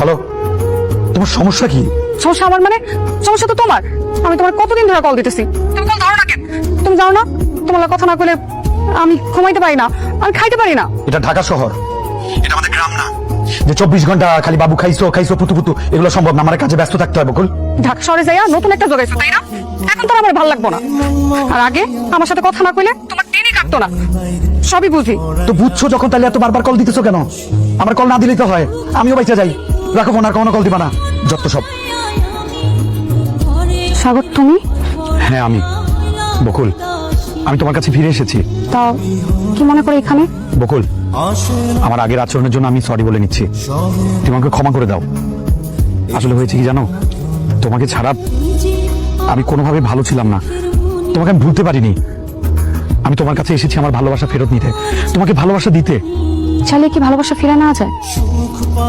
Hello তোমার সমস্যা কি? সমস্যা আমার মানে? সমস্যা তো তোমার। আমি তোমার কতদিন ধরে কল দিতেছি? তুমি কল ধরো না কেন? তুমি জানো না? তোমার কথা না কইলে আমি ঘুমাইতে পারি না আমি খাইতে পারি না। এটা ঢাকা শহর। এটা আমাদের গ্রাম না। যে চব্বিশ ঘণ্টা খালি বাবু খাইছো খাইছো পুতু পুতু এগুলো সম্ভব না। আমার কাজে ব্যস্ত থাকতে হবে বকুল ঢাকা শহরে যাইয়া নতুন একটা জোগাইছো তাই না? এখন তো আর আমার ভালো লাগবো না। আর আগে আমার সাথে কথা না কইলে তোমার দিনই কাটতো না। সবই বুঝি। তো বুঝছ যখন তাহলে এত বারবার কল দিতেছো কেন? আমার কল না দিলেই তো হয়। আমিও বাইচা যাই। রাখো ফোন আর কখনো কল দিবা না। যত সব। সাগর তুমি? হ্যাঁ আমি। বকুল আমি তোমার কাছে ফিরে এসেছি। তা কি মনে করে এখানে? বকুল আমার আগের আচরণের জন্য আমি সরি বলে নিচ্ছি। তুমি আমাকে ক্ষমা করে দাও। আসলে হয়েছে কি জানো? তোমাকে ছাড়া আমি কোনোভাবে ভালো ছিলাম না। তোমাকে আমি ভুলতে পারিনি। আমি তোমার কাছে এসেছি আমার ভালোবাসা ফেরত নিতে। তোমাকে ভালোবাসা দিতে। চাইলে কি ভালোবাসা ফিরে না যায়?